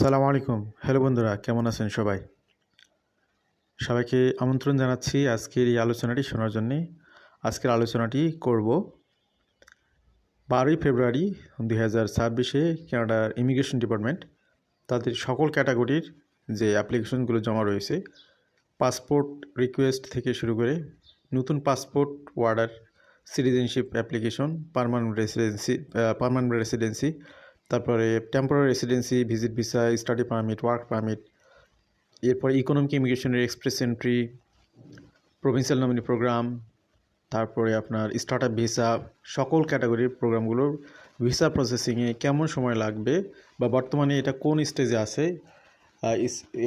সালাম আলাইকুম। হ্যালো বন্ধুরা, কেমন আছেন সবাই? সবাইকে আমন্ত্রণ জানাচ্ছি আজকের এই আলোচনাটি শোনার জন্যে। আজকের আলোচনাটি করব বারোই ফেব্রুয়ারি দুই হাজার ছাব্বিশে কানাডার ইমিগ্রেশন ডিপার্টমেন্ট তাদের সকল ক্যাটাগরির যে অ্যাপ্লিকেশনগুলো জমা রয়েছে, পাসপোর্ট রিকোয়েস্ট থেকে শুরু করে নতুন passport order citizenship application, permanent residency permanent residency তারপরে temporary residency visit visa study permit work permit এরপর ইকোনমিক ইমিগ্রেশনের express entry provincial nominee program তারপরে আপনার স্টার্ট আপ ভিসা সকল ক্যাটাগরির প্রোগ্রামগুলোর ভিসা প্রসেসিংয়ে কেমন সময় লাগবে বা বর্তমানে এটা কোন স্টেজে আছে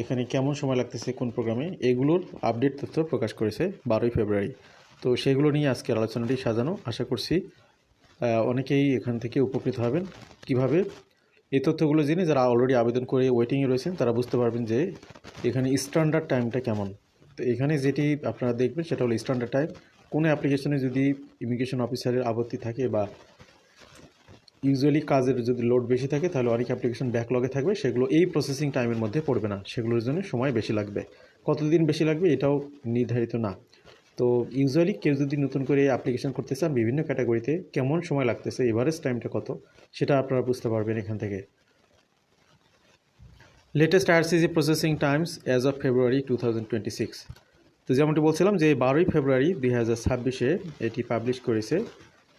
এখানে কেমন সময় লাগতেছে কোন প্রোগ্রামে এগুলোর আপডেট তথ্য প্রকাশ করেছে বারোই ফেব্রুয়ারি। তো সেগুলো নিয়ে আজকের আলোচনাটি সাজানো, আশা করছি অনেকেই এখান থেকে উপকৃত হবেন। কীভাবে? এই তথ্যগুলো জেনে যারা অলরেডি আবেদন করে ওয়েটিংয়ে রয়েছেন, তারা বুঝতে পারবেন যে এখানে স্ট্যান্ডার্ড টাইমটা কেমন। তো এখানে যেটি আপনারা দেখবেন, সেটা হলো স্ট্যান্ডার্ড টাইম কোনো অ্যাপ্লিকেশনে যদি ইমিগ্রেশন অফিসারের আপত্তি থাকে বা ইউজুয়ালি কাজের যদি লোড বেশি থাকে, তাহলে অনেক অ্যাপ্লিকেশন ব্যাকলগে থাকবে। সেগুলো এই প্রসেসিং টাইমের মধ্যে পড়বে না। সেগুলোর জন্য সময় বেশি লাগবে। কতদিন বেশি লাগবে, এটাও নির্ধারিত না। তো ইউজুয়ালি কেউ যদি নতুন করে অ্যাপ্লিকেশন করতে চান বিভিন্ন ক্যাটাগরিতে কেমন সময় লাগতেছে এভারেজ টাইমটা কত সেটা আপনারা বুঝতে পারবেন এখান থেকে। Latest IRCC processing times as of February two thousand twenty six তো যেমনটি বলছিলাম যে বারোই ফেব্রুয়ারি দুই হাজার ছাব্বিশে এটি পাবলিশ করেছে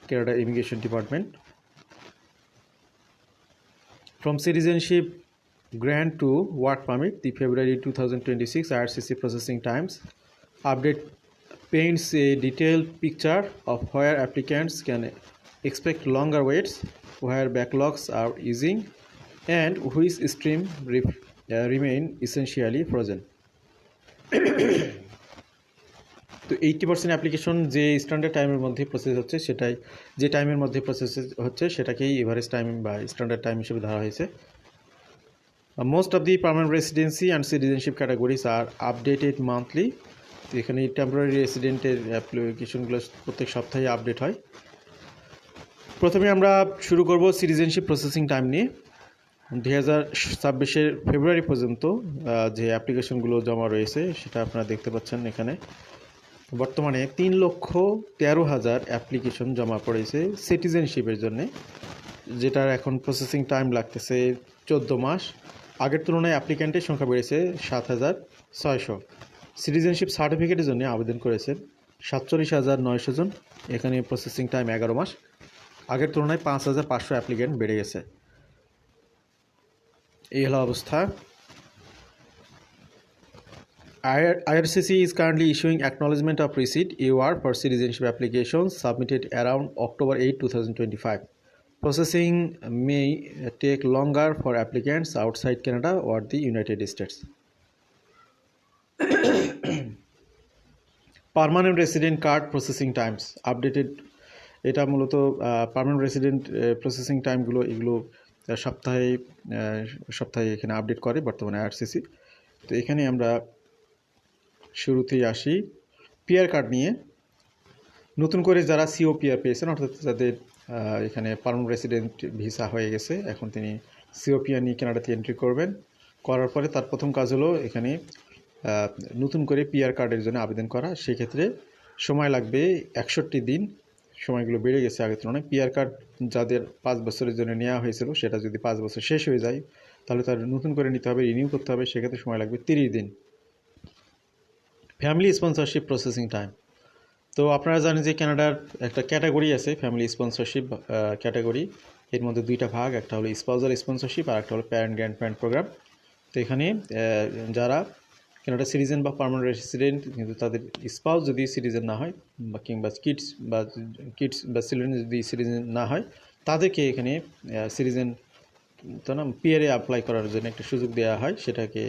Canada immigration department From citizenship grant to work permit, the February 2026 IRCC processing times update paints a detailed picture of where applicants can expect longer waits, where backlogs are easing, and which stream re- uh, remain essentially frozen. তো এইটি percent application যে standard টাইমের মধ্যে process হচ্ছে সেটাই যে টাইমের মধ্যে process হচ্ছে সেটাকেই এভারেজ টাইম বা স্ট্যান্ডার্ড টাইম হিসেবে ধরা হয়েছে most of the permanent residency and citizenship categories are updated monthly এখানে টেম্পোরারি রেসিডেন্টের অ্যাপ্লিকেশনগুলো প্রত্যেক সপ্তাহে আপডেট হয়। প্রথমে আমরা শুরু করব সিটিজেনশিপ প্রসেসিং টাইম নিয়ে। দুই হাজার ছাব্বিশের ফেব্রুয়ারি পর্যন্ত যে অ্যাপ্লিকেশনগুলো জমা রয়েছে, সেটা আপনারা দেখতে পাচ্ছেন এখানে। বর্তমানে তিন লক্ষ তেরো হাজার অ্যাপ্লিকেশন জমা পড়েছে সিটিজেনশিপের জন্য, যেটার এখন প্রসেসিং টাইম লাগতেছে চোদ্দ মাস। আগের তুলনায় অ্যাপ্লিক্যান্টের সংখ্যা বেড়েছে সাত হাজার ছয়শো। সিটিজেনশিপ সার্টিফিকেটের জন্য আবেদন করেছেন সাতচল্লিশ হাজার নয়শো জন। এখানে প্রসেসিং টাইম এগারো মাস। আগের তুলনায় পাঁচ হাজার পাঁচশো অ্যাপ্লিকেন্ট বেড়ে গেছে। এই হলো অবস্থা। I R IRCC is currently issuing acknowledgement of receipt you are for citizenship application submitted around October eight two thousand twenty five processing may take longer for applicants outside Canada or the United States permanent resident card processing times updated এটা মূলত permanent resident processing টাইমগুলো এগুলো সপ্তাহে সপ্তাহে এখানে update করে বর্তমানে RCC তো এখানে আমরা শুরুতেই আসি। পিআর কার্ড নিয়ে নতুন করে যারা সিও পিআর পেয়েছেন, অর্থাৎ যাদের এখানে পারমানেন্ট রেসিডেন্ট ভিসা হয়ে গেছে, এখন তিনি সিও পিআর নিয়ে কানাডাতে এন্ট্রি করবেন। করার পরে তার প্রথম কাজ হলো এখানে নতুন করে পিআর কার্ডের জন্য আবেদন করা সেক্ষেত্রে সময় লাগবে একষট্টি দিন। সময়গুলো বেড়ে গেছে আগের তুলনায়। পিআর কার্ড যাদের পাঁচ বছরের জন্য নেওয়া হয়েছিল সেটা যদি পাঁচ বছর শেষ হয়ে যায় তাহলে তার নতুন করে নিতে হবে রিনিউ করতে হবে সেক্ষেত্রে সময় লাগবে তিরিশ দিন। ফ্যামিলি স্পন্সরশিপ প্রসেসিং টাইম তো আপনারা জানেন যে কানাডার একটা ক্যাটাগরি আছে ফ্যামিলি স্পন্সরশিপ ক্যাটাগরি এর মধ্যে দুইটা ভাগ একটা হলো স্পাউজাল স্পন্সরশিপ আর একটা হলো প্যারেন্ট গ্র্যান্ড প্যারেন্ট প্রোগ্রাম তো এখানে আহ, কানাডা সিটিজেন বা পার্মানেন্ট রেসিডেন্ট কিন্তু তাদের স্পাউস যদি সিটিজেন না হয়, বা কিংবা কিডস বা কিডস বা চিলড্রেন যদি সিটিজেন না হয়, তাদেরকে এখানে সিটিজেন তো না পিয়ারে অ্যাপ্লাই করার জন্য একটা সুযোগ দেওয়া হয়। সেটাকে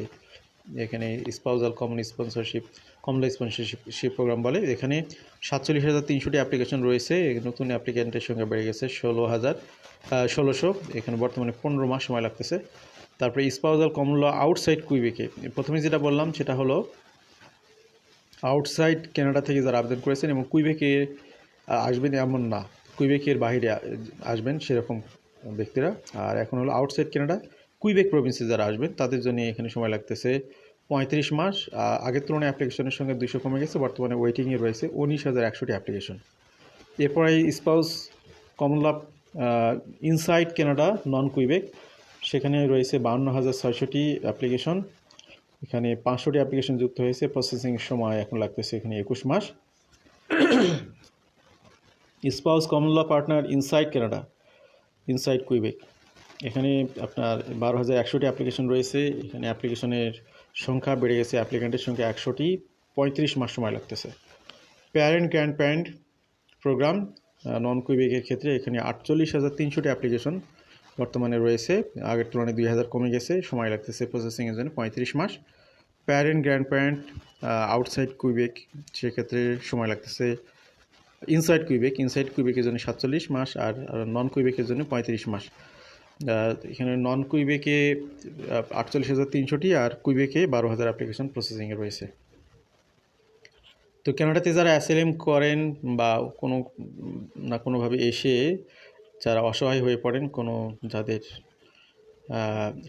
এখানে স্পাউজাল কমন স্পন্সরশিপ কমলা স্পন্সরশিপ শিপ প্রোগ্রাম বলে। এখানে সাতচল্লিশ হাজার তিনশোটি অ্যাপ্লিকেশন রয়েছে। নতুন অ্যাপ্লিক্যান্টের সংখ্যা বেড়ে গেছে ষোলো হাজার ষোলোশো। এখানে বর্তমানে পনেরো মাস সময় লাগতেছে। তারপরে স্পাউজাল কমন ল আউটসাইড কুইবেকে। প্রথমে যেটা বললাম, সেটা হলো আউটসাইড কানাডা থেকে যারা আবেদন করেছেন এবং কুইবেকে আসবেন এমন না। কুইবেকের বাইরে আ- আসবেন সেরকম ব্যক্তিরা। আর এখন হলো আউটসাইড কানাডা। কুইবেক প্রভিন্সে যারা আসবেন, তাদের জন্য এখানে সময় লাগতেছে পঁয়ত্রিশ মাস আগের তুলনায় অ্যাপ্লিকেশনের সঙ্গে দুশো কমে গেছে, বর্তমানে ওয়েটিংয়ে রয়েছে উনিশ হাজার একশোটি অ্যাপ্লিকেশন এরপরে spouse common law inside Canada non Quebec সেখানে রয়েছে বাউন্ন হাজার ছয়শোটি অ্যাপ্লিকেশন এখানে পাঁচশোটি অ্যাপ্লিকেশন যুক্ত হয়েছে প্রসেসিং সময় এখন লাগতেছে এখানে একুশ মাস। Spouse common law partner inside Canada inside Quebec এখানে আপনার বারো হাজার একশোটি অ্যাপ্লিকেশন রয়েছে, এখানে অ্যাপ্লিকেশনের সংখ্যা বেড়ে গেছে অ্যাপ্লিকেন্টের সংখ্যা একশোটি, পঁয়ত্রিশ মাস সময় লাগতেছে। Parent grand parent program non কুইবেকের ক্ষেত্রে এখানে আটচল্লিশ হাজার তিনশোটি অ্যাপ্লিকেশন বর্তমানে রয়েছে। আগের তুলনায় দুই হাজার কমে গেছে, সময় লাগতেছে প্রসেসিংয়ের জন্য পঁয়ত্রিশ মাস। Parent grand parent outside Quebec সেক্ষেত্রে সময় লাগতেছে ইনসাইড কুইবেক ইনসাইড কুইবেকের জন্য সাতচল্লিশ মাস আর নন কুইবেকের জন্য পঁয়ত্রিশ মাস। এখানে নন কুইবেকে আটচল্লিশ হাজার তিনশোটি আর কুইবেকে বারো হাজার অ্যাপ্লিকেশন প্রসেসিংয়ে রয়েছে। তো কানাডাতে যারা অ্যাসেলেম করেন বা কোনো, না কোনোভাবে এসে যারা অসহায় হয়ে পড়েন, কোনো যাদের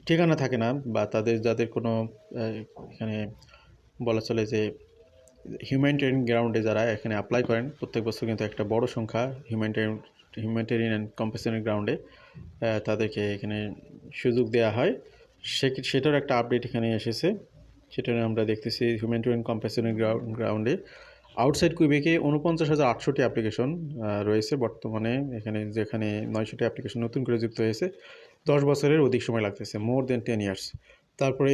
ঠিকানা থাকে না বা তাদের, যাদের কোনো এখানে বলা চলে যে হিউম্যানিটেরিয়ান গ্রাউন্ডে যারা এখানে অ্যাপ্লাই করেন, প্রত্যেক বছর কিন্তু একটা বড় সংখ্যা হিউম্যানিটেরিয়ান হিউম্যানিটেরিয়ান অ্যান্ড কম্পেশনের গ্রাউন্ডে তাদেরকে এখানে সুযোগ দেওয়া হয়। সে সেটার একটা আপডেট এখানে এসেছে। সেটা আমরা দেখতেছি হিউম্যানিটেরিয়ান কম্পেশনের গ্রাউন্ডে আউটসাইড কুইবেকে উনপঞ্চাশ হাজার আটশোটি অ্যাপ্লিকেশন রয়েছে। বর্তমানে এখানে যেখানে নয়শোটি অ্যাপ্লিকেশন নতুন করে যুক্ত হয়েছে। দশ বছরের অধিক সময় লাগতেছে মোর দেন টেন ইয়ার্স তারপরে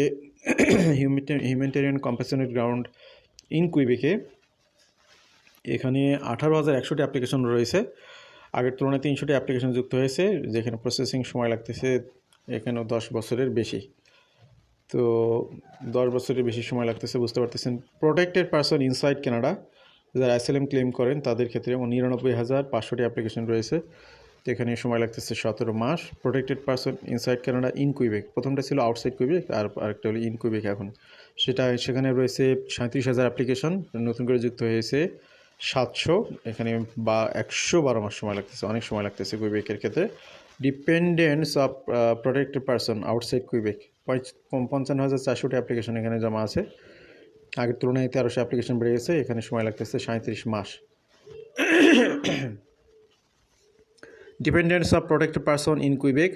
হিউম্যানিটেরিয়ান কম্পেশনের গ্রাউন্ড ইন কুইবেকে এখানে আঠারো হাজার একশোটি অ্যাপ্লিকেশন রয়েছে। আগের তুলনায় তিনশোটি অ্যাপ্লিকেশন যুক্ত হয়েছে, যেখানে প্রসেসিং সময় লাগতেছে এখানেও দশ বছরের বেশি। তো দশ বছরের বেশি সময় লাগতেছে, বুঝতে পারতেছেন। প্রোটেক্টেড পারসন ইনসাইড কানাডা যারা অ্যাসেলেম ক্লেম করেন, তাদের ক্ষেত্রে নিরানব্বই হাজার পাঁচশোটি অ্যাপ্লিকেশন রয়েছে তো এখানে সময় লাগতেছে সতেরো মাস। Protected person inside Canada in Quebec প্রথমটা ছিল আউটসাইড কুইবেক আর আরেকটা হলো ইন কুইবেক এখন। সেটা, সেখানে রয়েছে সাঁত্রিশ হাজার অ্যাপ্লিকেশন নতুন করে যুক্ত হয়েছে। সাতশো, এখানে বা একশো বারো মাস সময় লাগতেছে, অনেক সময় লাগতেছে কুইবেকের ক্ষেত্রে। Dependents of protected person outside Quebec পঞ্চান্ন হাজার চারশোটি অ্যাপ্লিকেশন এখানে জমা আছে। আগের তুলনায় তেরোশো অ্যাপ্লিকেশন বেড়ে গেছে, এখানে সময় লাগতেছে সাঁত্রিশ মাস। Dependents of protected person in Quebec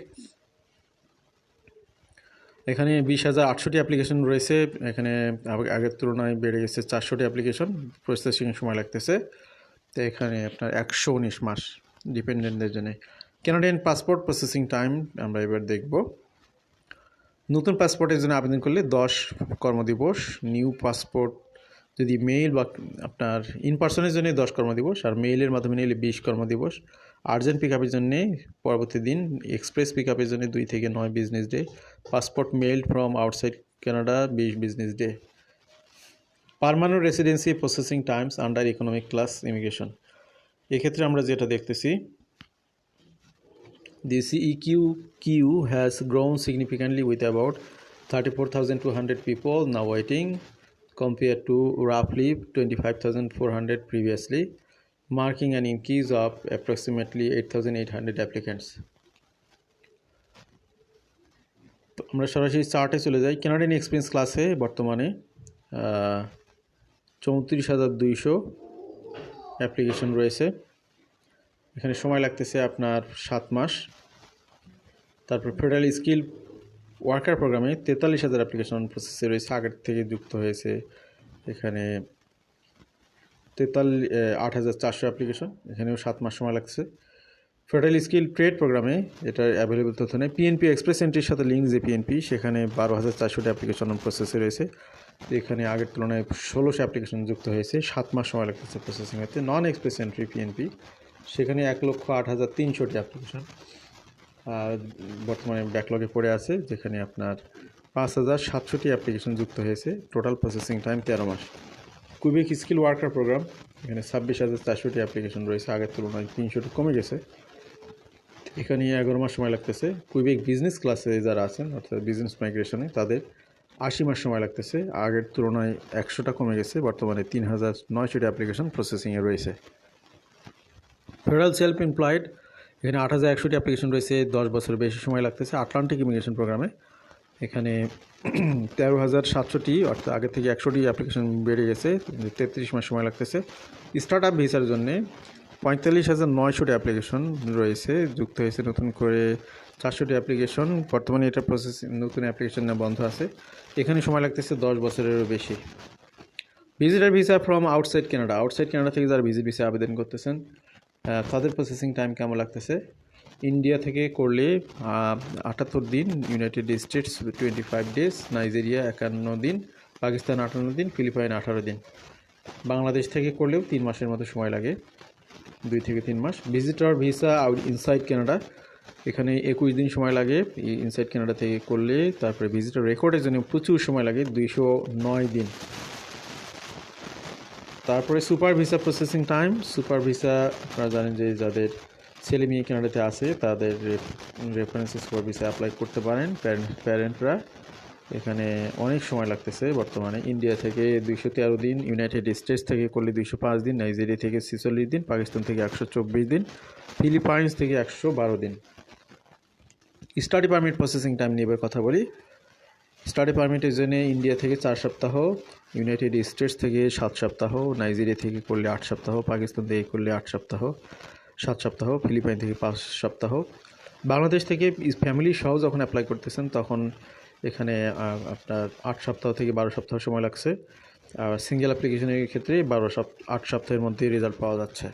এখানে বিশ হাজার আটশোটি অ্যাপ্লিকেশন রয়েছে। এখানে আগ- আগের তুলনায় বেড়ে গেছে চারশোটি অ্যাপ্লিকেশন। প্রসেসিং সময় লাগতেছে। তো এখানে আপনার একশো উনিশ মাস ডিপেন্ডেন্টদের জন্য। ক্যানাডিয়ান পাসপোর্ট প্রসেসিং টাইম আমরা এবার দেখব। নতুন পাসপোর্টের জন্য আবেদন করলে দশ কর্মদিবস নিউ পাসপোর্ট যদি মেইল বা আপনার ইন পার্সনের জন্য দশ কর্মদিবস, আর মেইলের মাধ্যমে নিলে বিশ কর্মদিবস। আর্জেন্ট পিক আপের জন্যে পরবর্তী দিন এক্সপ্রেস পিক আপের জন্য দুই থেকে নয় business day passport mail from outside Canada বিশ business day permanent residency processing times under economic class immigration এক্ষেত্রে আমরা যেটা দেখতেছি the CE Q queue has grown significantly with about The CEQ queue has grown significantly with about 34,200 people now waiting compared to roughly 25,400 previously, marking an increase of approximately 8,800 applicants. তো আমরা সরাসরি চার্টে চলে যাই। কেনাডিয়ান এক্সপিরিয়েন্স ক্লাসে বর্তমানে চৌত্রিশ হাজার দুইশো অ্যাপ্লিকেশন রয়েছে। এখানে সময় লাগতেছে আপনার সাত মাস। তারপর ফেডারেল স্কিল ওয়ার্কার প্রোগ্রামে তেতাল্লিশ হাজার অ্যাপ্লিকেশন প্রসেসে রয়েছে। আগের থেকে যুক্ত হয়েছে। এখানে তেতাল্লিশ আট হাজার চারশো অ্যাপ্লিকেশন এখানেও সাত মাস সময় লাগছে। ফেডারেল স্কিল ট্রেড প্রোগ্রামে এটা অ্যাভেলেবল তথ্য নেই। পিএনপি এক্সপ্রেস এন্ট্রির সাথে লিঙ্ক যে পিএনপি সেখানে বারো হাজার চারশোটি অ্যাপ্লিকেশন প্রসেসে রয়েছে। এখানে আগের তুলনায় ষোলোশো অ্যাপ্লিকেশন যুক্ত হয়েছে। সাত মাস সময় লাগতেছে প্রসেসিং হতে নন এক্সপ্রেস এন্ট্রি পিএনপি সেখানে এক লক্ষ আট হাজার তিনশোটি অ্যাপ্লিকেশন বর্তমানে ব্যাকলগে পড়ে আছে, যেখানে আপনার পাঁচ হাজার সাতশোটি অ্যাপ্লিকেশন যুক্ত হয়েছে। টোটাল প্রসেসিং টাইম তেরো মাস। কুইবেক স্কিল ওয়ার্কার প্রোগ্রাম এখানে ছাব্বিশ হাজার চারশোটি অ্যাপ্লিকেশন রয়েছে, আগের তুলনায় তিনশোটি কমে গেছে। এখানে এগারো মাস সময় লাগতেছে। কুইবেক বিজনেস ক্লাসে যারা আছেন, অর্থাৎ বিজনেস মাইগ্রেশনে তাদের আশি মাস সময় লাগতেছে। আগের তুলনায় একশোটা কমে গেছে, বর্তমানে তিন হাজার নয়শোটি অ্যাপ্লিকেশন প্রসেসিংয়ে রয়েছে। ফেডারেল সেলফ এমপ্লয়েড এখানে আট হাজার একশোটি অ্যাপ্লিকেশন রয়েছে, দশ বছরের বেশি সময় লাগতেছে। আটলান্টিক ইমিগ্রেশন প্রোগ্রামে এখানে তেরো হাজার সাতশোটি, অর্থাৎ আগে থেকে একশোটি অ্যাপ্লিকেশন বেড়ে গেছে, তেত্রিশ মাস সময় লাগতেছে। স্টার্ট আপ ভিসার জন্যে পঁয়তাল্লিশ হাজার নয়শোটি অ্যাপ্লিকেশন রয়েছে, যুক্ত হয়েছে নতুন করে চারশোটি অ্যাপ্লিকেশন বর্তমানে এটা প্রসেস নতুন অ্যাপ্লিকেশন বন্ধ আছে। এখানে সময় লাগতেছে দশ বছরেরও বেশি। Visitor visa from outside Canada outside Canada থেকে যারা ভিজিট ভিসা আবেদন করতেছেন তাদের প্রসেসিং টাইম কেমন লাগতেছে? ইন্ডিয়া থেকে করলে আটাত্তর দিন United States twenty five days Nigeria একান্ন দিন পাকিস্তান আটান্ন দিন ফিলিপাইন আঠারো দিন। বাংলাদেশ থেকে করলেও তিন মাসের মতো সময় লাগে, দুই থেকে তিন মাস। Visitor visa out inside Canada এখানে একুশ দিন সময় লাগে। ইনসাইড কানাডা থেকে করলে, তারপরে ভিজিটর রেকর্ডের জন্য প্রচুর সময় লাগে, দুইশো নয় দিন। তারপরে super visa processing time super visa আপনারা জানেন যে যাদের ছেলে মেয়ে কানাডাতে আছে, তাদের রেফারেন্সে সুপার ভিসা অ্যাপ্লাই করতে পারেন। প্যারেন্টরা এখানে অনেক সময় লাগতেছে বর্তমানে। ইন্ডিয়া থেকে দুইশো তেরো দিন ইউনাইটেড স্টেটস থেকে করলে দুইশো পাঁচ দিন নাইজেরিয়া থেকে ছেচল্লিশ দিন পাকিস্তান থেকে একশো চব্বিশ দিন ফিলিপাইন্স থেকে একশো বারো দিন। স্টাডি পারমিট প্রসেসিং টাইম নিয়ে এবার কথা বলি। স্টাডি পারমিটের জন্য ইন্ডিয়া থেকে চার সপ্তাহ ইউনাইটেড স্টেটস থেকে সাত সপ্তাহ নাইজেরিয়া থেকে করলে আট সপ্তাহ পাকিস্তান থেকে করলে আট সপ্তাহ। সাত সপ্তাহ, ফিলিপাইন থেকে পাঁচ সপ্তাহ। বাংলাদেশ থেকে ফ্যামিলি সহ যখন অ্যাপ্লাই করতেছেন, তখন এখানে আপনার আট সপ্তাহ থেকে বারো সপ্তাহ সময় লাগছে। আর সিঙ্গেল অ্যাপ্লিকেশনের ক্ষেত্রে বারো সপ, আট সপ্তাহের মধ্যে রেজাল্ট পাওয়া যাচ্ছে।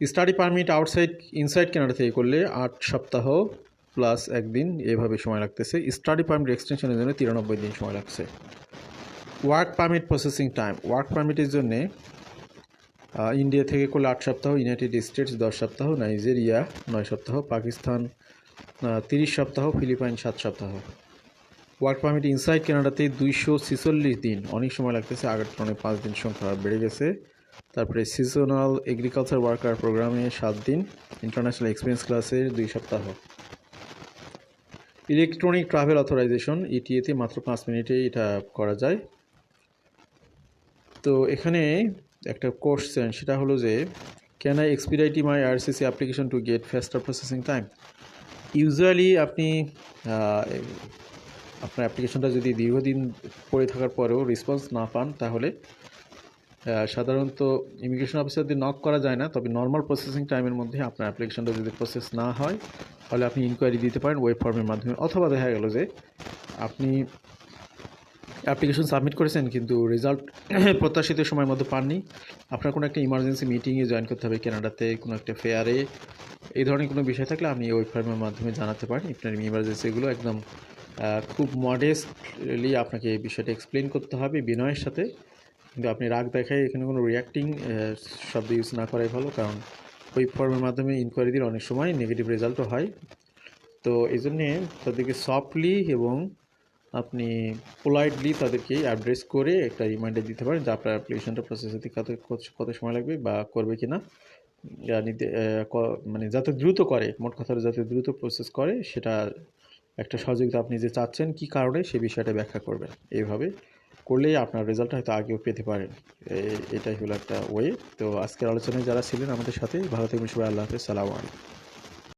Study permit outside inside Canada থেকে করলে আট সপ্তাহ প্লাস একদিন, এভাবে সময় লাগতেছে। স্টাডি পারমিট এক্সটেনশনের জন্য তিরানব্বই দিন সময় লাগছে। Work permit processing time work পারমিটের জন্যে ইন্ডিয়া থেকে করলে আট সপ্তাহ, ইউনাইটেড স্টেটস দশ সপ্তাহ, নাইজেরিয়া নয় সপ্তাহ, পাকিস্তান তিরিশ সপ্তাহ, ফিলিপাইন সাত সপ্তাহ। ওয়ার্ক পারমিট ইনসাইড কানাডাতে দুইশো ছেচল্লিশ দিন। অনেক সময় লাগতেছে, আগের তুলনায় পাঁচ দিন সংখ্যা বেড়ে গেছে। তারপরে সিজনাল এগ্রিকালচার ওয়ার্কার প্রোগ্রামে সাত দিন ইন্টারন্যাশনাল এক্সপিরিয়েন্স ক্লাসে দুই সপ্তাহ। ইলেকট্রনিক ট্রাভেল অথরাইজেশন ইটিএতে মাত্র পাঁচ মিনিটে এটা করা যায়। তো এখানে একটা কোশ্চেন সেটা হলো যে can I expedite my IRCC application to get faster processing time usually আপনি আপনার অ্যাপ্লিকেশনটা যদি দীর্ঘদিন পড়ে থাকার পরেও রেসপন্স না পান, তাহলে সাধারণত ইমিগ্রেশন দিয়ে নক করা যায় না, তবে নর্মাল প্রসেসিং টাইমের মধ্যে আপনার অ্যাপ্লিকেশনটা যদি প্রসেস না হয়, তাহলে আপনি ইনকোয়ারি দিতে পারেন ওয়েব ফর্মের মাধ্যমে। অথবা দেখা গেল যে, আপনি অ্যাপ্লিকেশন সাবমিট করেছেন, কিন্তু রেজাল্ট প্রত্যাশিত সময়ের মধ্যে পাননি। আপনার কোনো একটা ইমার্জেন্সি মিটিংয়ে জয়েন করতে হবে কানাডাতে কোনো একটা ফেয়ারে এই ধরনের কোনো বিষয় থাকলে আপনি ওয়েব ফর্মের মাধ্যমে জানাতে পারেন। আপনার ইমার্জেন্সিগুলো একদম খুব মডেস্টলি আপনাকে এই বিষয়টা এক্সপ্লেন করতে হবে বিনয়ের সাথে। কিন্তু আপনি রাগ দেখায় এখানে কোনো রিয়াক্টিং শব্দ ইউজ না করাই ভালো, কারণ ওয়েব ফর্মের মাধ্যমে ইনকোয়ারি দিলে অনেক সময় নেগেটিভ রেজাল্টও হয়। তো এই জন্যে তাদেরকে সফটলি এবং আপনি পোলাইটলি তাদেরকে অ্যাড্রেস করে একটা রিমাইন্ডার দিতে পারেন যে আপনার অ্যাপ্লিকেশনটা প্রসেস হতে কত কত- সময় লাগবে বা করবে কি না মানে যাতে দ্রুত করে, মোট কথা যাতে দ্রুত প্রসেস করে, সেটা একটা সহযোগিতা আপনি যে চাচ্ছেন কি কারণে, সে বিষয়টা ব্যাখ্যা করবেন। এইভাবে করলেই আপনার রেজাল্ট হয়তো আগেও পেতে পারেন। এটাই হলো একটা ওয়ে তো আজকের আলোচনায় যারা ছিলেন আমাদের সাথে, ভালো থাকবেন সবাই, আল্লাহ হাফেজ, সালাম আলাইকুম।